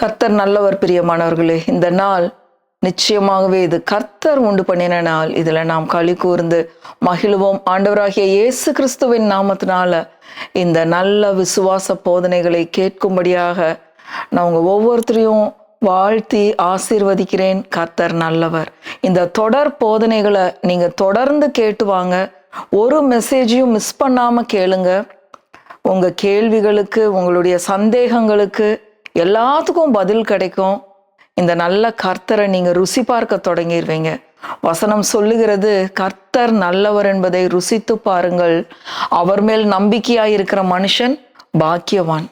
கர்த்தர் நல்லவர் பிரியமானவர்களே இந்த நாள் நிச்சயமாகவே இது கர்த்தர் உண்டு பண்ணின நாள். இதில் நாம் களி கூர்ந்து மகிழ்வோம். ஆண்டவராகிய இயேசு கிறிஸ்துவின் நாமத்தினால இந்த நல்ல விசுவாச போதனைகளை கேட்கும்படியாக நான் உங்கள் ஒவ்வொருத்தரையும் வாழ்த்தி ஆசீர்வதிக்கிறேன். கர்த்தர் நல்லவர். இந்த தொடர் போதனைகளை நீங்கள் தொடர்ந்து கேட்டு வாங்க. ஒரு மெசேஜையும் மிஸ் பண்ணாமல் கேளுங்க. உங்கள் கேள்விகளுக்கு உங்களுடைய சந்தேகங்களுக்கு எல்லாத்துக்கும் பதில் கிடைக்கும். இந்த நல்ல கர்த்தரை நீங்கள் ருசி பார்க்க தொடங்கிடுவீங்க வசனம் சொல்லுகிறது கர்த்தர் நல்லவர் என்பதை ருசித்து பாருங்கள். அவர் மேல் நம்பிக்கையாக இருக்கிற மனுஷன் பாக்கியவான்.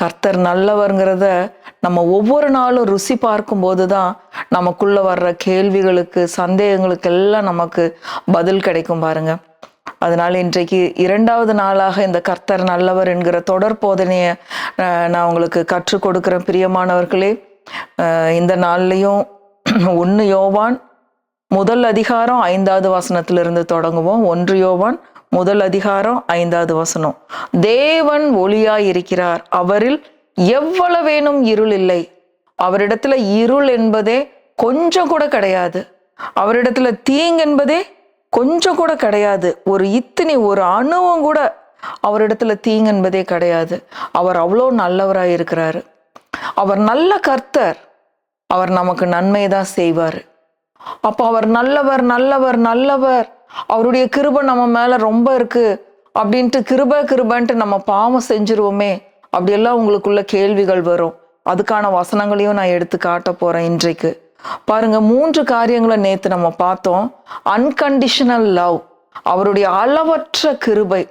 கர்த்தர் நல்லவருங்கிறத நம்ம ஒவ்வொரு நாளும் ருசி பார்க்கும்போது தான் நமக்குள்ளே வர்ற கேள்விகளுக்கு சந்தேகங்களுக்கு எல்லாம் நமக்கு பதில் கிடைக்கும் பாருங்கள் அதனால் இன்றைக்கு இரண்டாவது நாளாக இந்த கர்த்தர் நல்லவர் என்கிற தொடர் போதனையை நான் உங்களுக்கு கற்றுக் கொடுக்குறேன். பிரியமானவர்களே இந்த நாள்லையும் ஒன்று யோவான் முதல் அதிகாரம் ஐந்தாவது வசனத்திலிருந்து தொடங்குவோம். ஒன்று யோவான் முதல் அதிகாரம் ஐந்தாவது வசனம். தேவன் ஒளியாய் இருக்கிறார். அவரில் எவ்வளவேனும் இருள் இல்லை. அவரிடத்துல இருள் என்பதே கொஞ்சம் கூட கிடையாது. அவரிடத்துல தீங்கு என்பதே கொஞ்சம் கூட கிடையாது. ஒரு இத்தினி ஒரு அணுவும் கூட அவரிடத்துல தீங்கு என்பதே கிடையாது. அவர் அவ்வளோ நல்லவராக இருக்கிறாரு. அவர் நல்ல கர்த்தர். அவர் நமக்கு நன்மை தான் செய்வார். அப்போ அவர் நல்லவர் நல்லவர் நல்லவர். அவருடைய கிருபை நம்ம மேலே ரொம்ப இருக்குது அப்படின்ட்டு கிருப கிருபன்ட்டு நம்ம பாவம் செஞ்சிருவோமே. அப்படியெல்லாம் உங்களுக்குள்ள கேள்விகள் வரும். அதுக்கான வசனங்களையும் நான் எடுத்து காட்ட போகிறேன் இன்றைக்கு. பாருங்க மூன்று காரியங்களை நேற்று நம்ம பார்த்தோம். அன்கண்டிஷனல் லவ் அவருடைய அளவற்ற கிருபை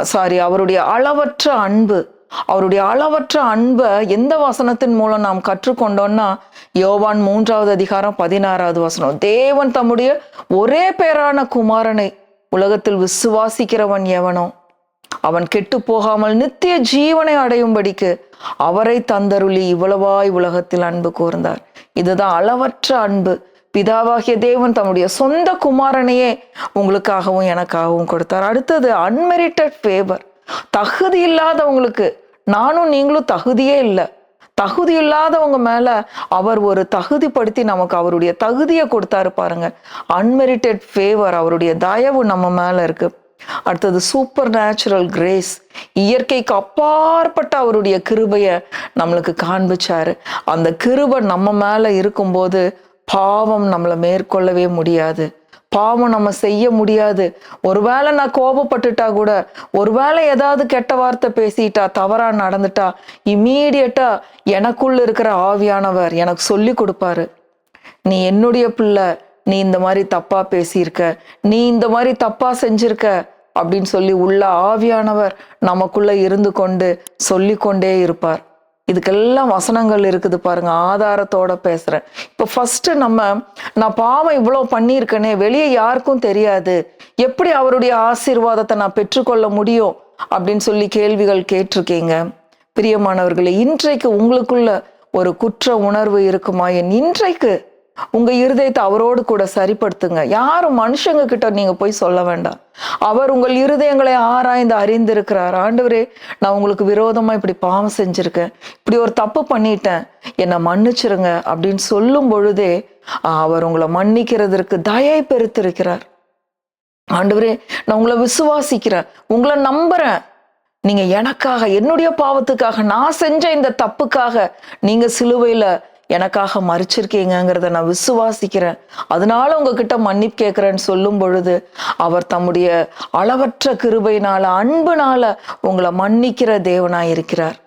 சாரி அவருடைய அளவற்ற அன்பு அவருடைய அளவற்ற அன்பை எந்த வசனத்தின் மூலம் நாம் கற்றுக்கொண்டோம்னா யோவான் மூன்றாவது அதிகாரம் பதினாறாவது வசனம் தேவன் தம்முடைய ஒரே பேரான குமாரனை உலகத்தில் விசுவாசிக்கிறவன் எவனோ? அவன் கெட்டு போகாமல் நித்திய ஜீவனை அடையும்படிக்கு அவரை தந்தருளி இவ்வளவாய் உலகத்தில் அன்பு கூர்ந்தார். இதுதான் அளவற்ற அன்பு. பிதாவாகிய தேவன் தம்முடைய சொந்த குமாரனையே உங்களுக்காகவும் எனக்காகவும் கொடுத்தார். அடுத்தது அன்மெரிட்டட் ஃபேவர் தகுதி இல்லாதவங்களுக்கு நானும் நீங்களும் தகுதியே இல்லை. தகுதி இல்லாதவங்க மேல அவர் ஒரு தகுதிப்படுத்தி நமக்கு அவருடைய தகுதியை கொடுத்தாரு பாருங்க. அன்மெரிட்டட் ஃபேவர் அவருடைய தயவு நம்ம மேல இருக்கு. அடுத்தது சூப்பர் நேச்சுரல் கிரேஸ் இயற்கைக்கு அப்பாற்பட்ட அவருடைய கிருபையை நம்மளுக்கு காண்பிச்சாரு. அந்த கிருபை நம்ம மேல இருக்கும்போது பாவம் நம்மளை மேற்கொள்ளவே முடியாது. பாவம் நம்ம செய்ய முடியாது. ஒருவேளை நான் கோபப்பட்டுட்டா கூட ஒருவேளை ஏதாவது கெட்ட வார்த்தை பேசிட்டா தவறா நடந்துட்டா இம்மீடியட்டா எனக்குள்ள இருக்கிற ஆவியானவர் எனக்கு சொல்லி கொடுப்பாரு. நீ என்னுடைய பிள்ளை நீ இந்த மாதிரி தப்பா பேசியிருக்க நீ இந்த மாதிரி தப்பா செஞ்சிருக்க அப்படின்னு சொல்லி உள்ள ஆவியானவர் நமக்குள்ள இருந்து கொண்டு சொல்லி கொண்டே இருப்பார். இதுக்கெல்லாம் வசனங்கள் இருக்குது பாருங்க. ஆதாரத்தோட பேசுறேன். இப்போ ஃபர்ஸ்ட் நம்ம நான் பாவம் இவ்வளோ பண்ணியிருக்கேனே வெளியே யாருக்கும் தெரியாது. எப்படி அவருடைய ஆசீர்வாதத்தை நான் பெற்றுக்கொள்ள முடியும்? அப்படின்னு சொல்லி கேள்விகள் கேட்டிருக்கீங்க. பிரியமானவர்களே இன்றைக்கு உங்களுக்குள்ள ஒரு குற்ற உணர்வு இருக்குமா? என் இன்றைக்கு உங்க இருதயத்தை அவரோடு கூட சரிப்படுத்துங்க. யாரும் மனுஷங்க கிட்ட நீங்க போய் சொல்ல வேண்டாம். அவர் உங்கள் இருதயங்களை ஆராய்ந்து அறிந்திருக்கிறார். ஆண்டவரே நான் உங்களுக்கு விரோதமா இப்படி பாவம் செஞ்சிருக்கேன். இப்படி ஒரு தப்பு பண்ணிட்டேன். என்னை மன்னிச்சிருங்க அப்படின்னு சொல்லும் பொழுதே அவர் உங்களை மன்னிக்கிறதற்கு தயை பெருத்திருக்கிறார். ஆண்டவரே நான் உங்களை விசுவாசிக்கிறேன். உங்களை நம்புறேன். நீங்க எனக்காக என்னுடைய பாவத்துக்காக நான் செஞ்ச இந்த தப்புக்காக நீங்க சிலுவையில எனக்காக மறிச்சிருக்கீங்கிறத நான் விசுவாசிக்கிறேன். அதனால உங்ககிட்ட மன்னிப்பு கேட்கிறேன்னு சொல்லும் பொழுது அவர் தம்முடைய அளவற்ற கிருபையினால அன்புனால உங்களை மன்னிக்கிற தேவனாய் இருக்கிறார்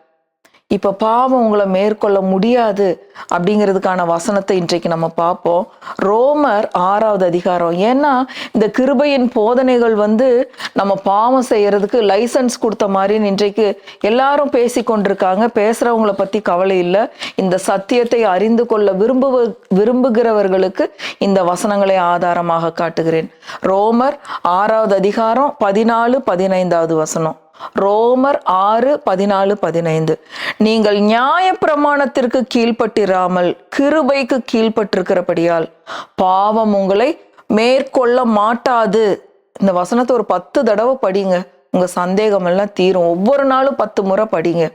இப்ப பாவம் உங்களை மேற்கொள்ள முடியாது அப்படிங்கிறதுக்கான வசனத்தை இன்றைக்கு நம்ம பார்ப்போம். ரோமர் ஆறாவது அதிகாரம். ஏன்னா இந்த கிருபையின் போதனைகள் வந்து நம்ம பாவம் செய்யறதுக்கு லைசன்ஸ் கொடுத்த மாதிரி இன்றைக்கு எல்லாரும் பேசி கொண்டிருக்காங்க. பேசுறவங்கள பத்தி கவலை இல்லை. இந்த சத்தியத்தை அறிந்து கொள்ள விரும்புவ விரும்புகிறவர்களுக்கு இந்த வசனங்களை ஆதாரமாக காட்டுகிறேன். ரோமர் ஆறாவது அதிகாரம் பதினாலு பதினைந்தாவது வசனம். ரோமர் ஆறு பதினாலு பதினைந்து. நீங்கள் நியாய பிரமாணத்திற்கு கீழ்ப்பட்டிராமல் கிருபைக்கு கீழ்ப்பட்டிருக்கிறபடியால் பாவம் உங்களை மேற்கொள்ள மாட்டாது. இந்த வசனத்தை ஒரு பத்து தடவை படிங்க. உங்க சந்தேகம் எல்லாம் தீரும். ஒவ்வொரு நாளும் பத்து முறை படிங்க.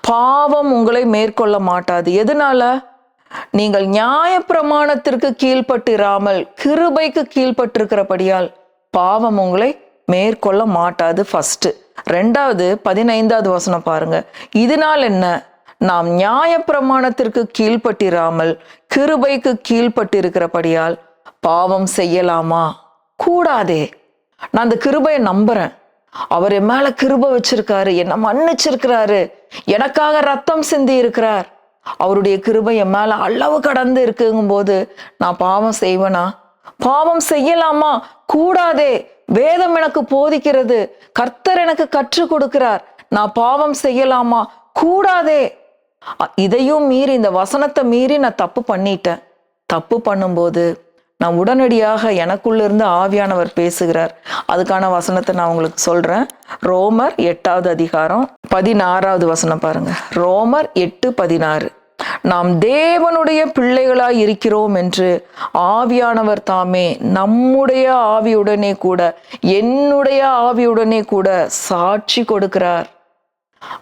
பாவம் உங்களை மேற்கொள்ள மாட்டாது. எதனால? நீங்கள் நியாயப்பிரமாணத்திற்கு கீழ்ப்பட்டிராமல் கிருபைக்கு கீழ்ப்பட்டிருக்கிறபடியால் பாவம் உங்களை மேற்கொள்ள மாட்டாது ஃபஸ்ட்டு ரெண்டாவது பதினைந்தாவது வசனம் பாருங்க. இதனால் என்ன? நாம் நியாயப்பிரமாணத்திற்கு கீழ்ப்பட்டிராமல் கிருபைக்கு கீழ்ப்பட்டிருக்கிறபடியால் பாவம் செய்யலாமா? கூடாதே. நான் அந்த கிருபையை நம்புறேன். அவர் என் மேல கிருபை வச்சிருக்காரு என்ன மன்னிச்சிருக்கிறாரு. எனக்காக ரத்தம் சிந்தி இருக்கிறார். அவருடைய கிருபை என் மேல அளவு கடந்து இருக்குங்கும் போது நான் பாவம் செய்வேனா? பாவம் செய்யலாமா? கூடாதே. வேதம் எனக்கு போதிக்கிறது. கர்த்தர் எனக்கு கற்றுக் கொடுக்கிறார். நான் பாவம் செய்யலாமா? கூடாதே. இதையும் மீறி இந்த வசனத்தை மீறி நான் தப்பு பண்ணிட்டேன். தப்பு பண்ணும்போது நான் உடனடியாக எனக்குள்ள இருந்து ஆவியானவர் பேசுகிறார். அதுக்கான வசனத்தை நான் உங்களுக்கு சொல்றேன். ரோமர் எட்டாவது அதிகாரம் பதினாறாவது வசனம் பாருங்க. ரோமர் எட்டு பதினாறு. நாம் தேவனுடைய பிள்ளைகளாய் இருக்கிறோம் என்று ஆவியானவர் தாமே நம்முடைய ஆவியுடனே கூட என்னுடைய ஆவியுடனே கூட சாட்சி கொடுக்கிறார்.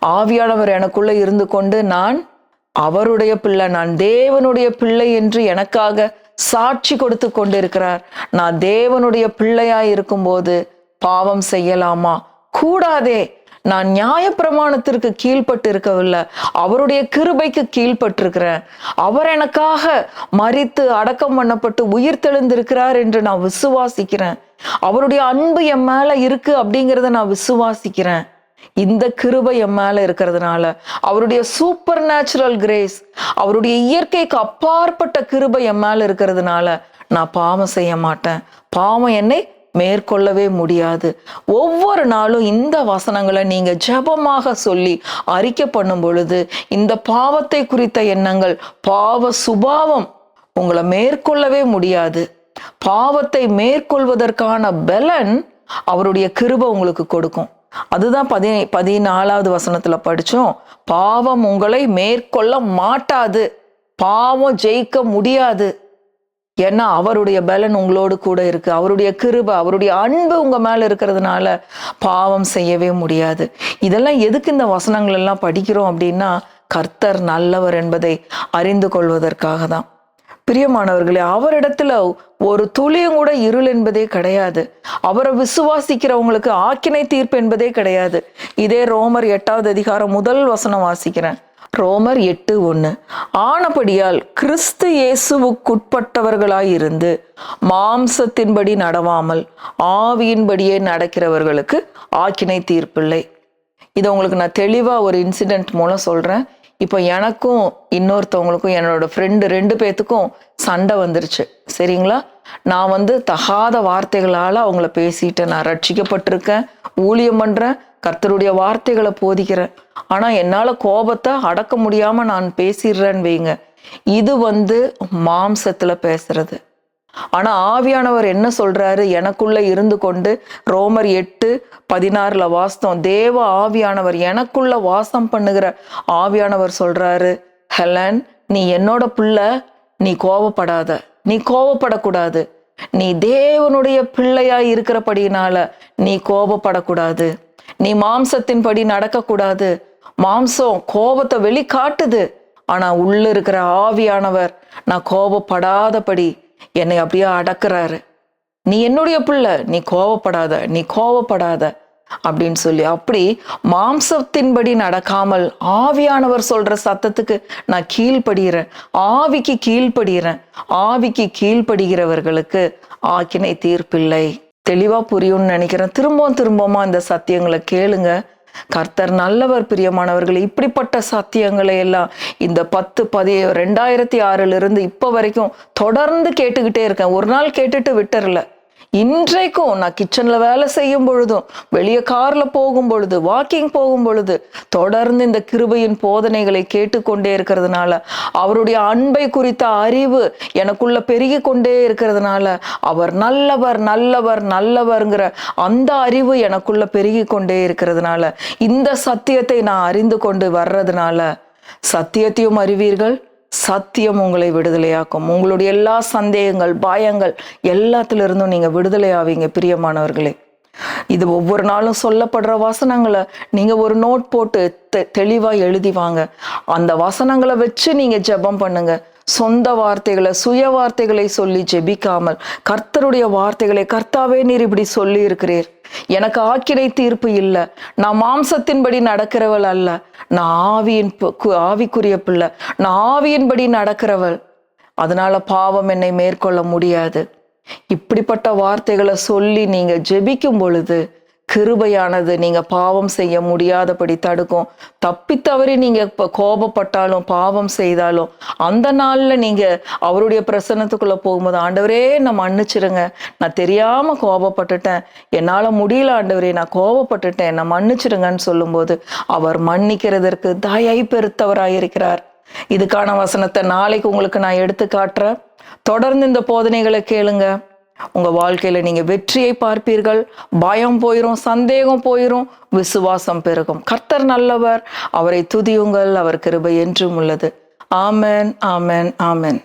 ஆவியானவர் எனக்குள்ள இருந்து கொண்டு நான் அவருடைய பிள்ளை நான் தேவனுடைய பிள்ளை என்று எனக்காக சாட்சி கொடுத்து கொண்டிருக்கிறார். நான் தேவனுடைய பிள்ளையாய் இருக்கும்போது பாவம் செய்யலாமா? கூடாதே. நான் நியாயப்பிரமாணத்திற்கு கீழ்ப்பட்டு இருக்கவில்லை அவருடைய கிருபைக்கு கீழ்பட்டிருக்கிறேன் அவர் எனக்காக மறித்து அடக்கம் பண்ணப்பட்டு உயிர் தெழுந்திருக்கிறார் என்று நான் விசுவாசிக்கிறேன். அவருடைய அன்பு என் மேல இருக்கு அப்படிங்கிறத நான் விசுவாசிக்கிறேன். இந்த கிருபை என் மேல இருக்கிறதுனால அவருடைய சூப்பர் நேச்சுரல் கிரேஸ் அவருடைய இயற்கைக்கு அப்பாற்பட்ட கிருபை என் மேல இருக்கிறதுனால நான் பாவம் செய்ய மாட்டேன். பாவம் என்னை மேற்கொள்ளவே முடியாது. ஒவ்வொரு நாளும் இந்த வசனங்களை நீங்க ஜெபமாக சொல்லி அறிக்கை பண்ணும் பொழுது இந்த பாவத்தை குறித்த எண்ணங்கள் பாவ சுபாவம் உங்களை மேற்கொள்ளவே முடியாது. பாவத்தை மேற்கொள்வதற்கான பலன் அவருடைய கிருபை உங்களுக்கு கொடுக்கும். அதுதான் பதி பதினாலாவது வசனத்துல படிச்சோம். பாவம் உங்களை மேற்கொள்ள மாட்டாது. பாவம் ஜெயிக்க முடியாது. ஏன்னா அவருடைய பலன் உங்களோடு கூட இருக்கு. அவருடைய கிருபை அவருடைய அன்பு உங்க மேல இருக்கிறதுனால பாவம் செய்யவே முடியாது. இதெல்லாம் எதுக்கு இந்த வசனங்கள் எல்லாம் படிக்கிறோம் அப்படின்னா கர்த்தர் நல்லவர் என்பதை அறிந்து கொள்வதற்காக தான். பிரியமானவர்களே அவரிடத்துல ஒரு துளியும் கூட இருள் என்பதே கிடையாது. அவரை விசுவாசிக்கிறவங்களுக்கு ஆக்கினை தீர்ப்பு என்பதே கிடையாது. இதே ரோமர் எட்டாவது அதிகாரம் முதல் வசனம் வாசிக்கிறேன். ரோமர் எட்டு ஒன்று ஆனபடியால் கிறிஸ்து இயேசுவுக்குட்பட்டவர்களாயிருந்து மாம்சத்தின்படி நடவாமல் ஆவியின்படியே நடக்கிறவர்களுக்கு ஆக்கினை தீர்ப்பில்லை. இதை உங்களுக்கு நான் தெளிவாக ஒரு இன்சிடென்ட் மூலம் சொல்கிறேன் இப்போ எனக்கும் இன்னொருத்தவங்களுக்கும் என்னோட ஃப்ரெண்டு ரெண்டு பேத்துக்கும் சண்டை வந்துருச்சு. சரிங்களா? நான் வந்து தகாத வார்த்தைகளால் அவங்கள பேசிட்டேன். நான் ரட்சிக்கப்பட்டிருக்கேன். ஊழியம் பண்ணுறேன் கர்த்தருடைய வார்த்தைகளை போதிக்கிறேன். ஆனால் என்னால் கோபத்தை அடக்க முடியாமல் நான் பேசிடுறேன்னு வைங்க. இது வந்து மாம்சத்தில் பேசுறது. ஆனா ஆவியானவர் என்ன சொல்றாரு? எனக்குள்ள இருந்து கொண்டு ரோமர் எட்டு பதினாறுல வாஸ்தம் தேவ ஆவியானவர் எனக்குள்ள வாசம் பண்ணுகிற ஆவியானவர் சொல்றாரு ஹெலன் நீ என்னோட பிள்ளை நீ கோவப்படாத. நீ கோவப்படக்கூடாது. நீ தேவனுடைய பிள்ளையா இருக்கிறபடினால நீ கோபப்படக்கூடாது நீ மாம்சத்தின்படி நடக்கக்கூடாது. மாம்சம் கோபத்தை வெளிக்காட்டுது. ஆனா உள்ள இருக்கிற ஆவியானவர் நான் கோபப்படாதபடி என்னை அப்படியே அடக்குறாரு. நீ என்னுடைய பிள்ளை நீ கோவப்படாத நீ கோவப்படாத அப்படின்னு சொல்லி அப்படி மாம்சத்தின்படி நடக்காமல் ஆவியானவர் சொல்ற சத்தத்துக்கு நான் கீழ்ப்படுகிறேன் ஆவிக்கு கீழ்ப்படுகிறேன் ஆவிக்கு கீழ்ப்படுகிறவர்களுக்கு ஆக்கினை தீர்ப்பில்லை. தெளிவா புரியும்னு நினைக்கிறேன். திரும்பவும் திரும்பவுமா இந்த சத்தியங்களை கேளுங்க. கர்த்தர் நல்லவர் பிரியமானவர்கள் இப்படிப்பட்ட சத்தியங்களை எல்லாம் இந்த பத்து பதி ரெண்டாயிரத்தி ஆறுல இருந்து இப்போ வரைக்கும் தொடர்ந்து கேட்டுக்கிட்டே இருக்கேன். ஒரு நாள் கேட்டுட்டு விட்டுறல. இன்றைக்கும் நான் கிச்சன்ல வேலை செய்யும் பொழுதும் வெளியே கார்ல போகும் பொழுது வாக்கிங் போகும் பொழுது தொடர்ந்து இந்த கிருபையின் போதனைகளை கேட்டுக்கொண்டே இருக்கிறதுனால அவருடைய அன்பை குறித்த அறிவு எனக்குள்ள பெருகி கொண்டே இருக்கிறதுனால அவர் நல்லவர் நல்லவர் நல்லவர்ங்கிற அந்த அறிவு எனக்குள்ள பெருகி கொண்டே இருக்கிறதுனால இந்த சத்தியத்தை நான் அறிந்து கொண்டு வர்றதுனால சத்தியத்தையும் அறிவீர்கள் சத்தியம் உங்களை விடுதலையாக்கும். உங்களுடைய எல்லா சந்தேகங்கள் பயங்கள் எல்லாத்திலிருந்தும் நீங்கள் விடுதலை ஆவீங்க பிரியமானவர்களே. இது ஒவ்வொரு நாளும் சொல்லப்படுற வசனங்களை நீங்கள் ஒரு நோட் போட்டு தெ எழுதி வாங்க. அந்த வசனங்களை வச்சு நீங்கள் ஜெபம் பண்ணுங்கள் சொந்த வார்த்தைகளை சுய வார்த்தைகளை சொல்லி ஜெபிக்காமல் கர்த்தருடைய வார்த்தைகளை கர்த்தாவே நீர் இப்படி சொல்லி இருக்கிறீர் எனக்கு ஆக்கினை தீர்ப்பு இல்லை. நான் மாம்சத்தின்படி நடக்கிறவள் அல்ல. நான் ஆவியின் கு- ஆவிக்குரிய பிள்ளை. நான் ஆவியின்படி நடக்கிறவள். அதனால பாவம் என்னை மேற்கொள்ள முடியாது. இப்படிப்பட்ட வார்த்தைகளை சொல்லி நீங்க ஜெபிக்கும் பொழுது கிருபையானது நீங்கள் பாவம் செய்ய முடியாதபடி தடுக்கும். தப்பி தவறி நீங்கள் இப்போ கோபப்பட்டாலும் பாவம் செய்தாலும் அந்த நாளில் நீங்கள் அவருடைய பிரசன்னத்துக்குள்ளே போகும்போது ஆண்டவரே நான் மன்னிச்சிருங்க. நான் தெரியாமல் கோபப்பட்டுட்டேன். என்னால் முடியல ஆண்டவரே நான் கோபப்பட்டுட்டேன். என்னை மன்னிச்சிருங்கன்னு சொல்லும்போது அவர் மன்னிக்கிறதற்கு தயை பெருத்தவராயிருக்கிறார். இதுக்கான வசனத்தை நாளைக்கு உங்களுக்கு நான் எடுத்து காட்டுறேன். தொடர்ந்து இந்த போதனைகளை கேளுங்க. உங்க வாழ்க்கையில நீங்க வெற்றியை பார்ப்பீர்கள். பயம் போயிரும் சந்தேகம் போயிரும் விசுவாசம் பெருகும். கர்த்தர் நல்லவர் அவரை துதியுங்கள் அவர் கிருபை என்றும் உள்ளது. ஆமன் ஆமன் ஆமன்.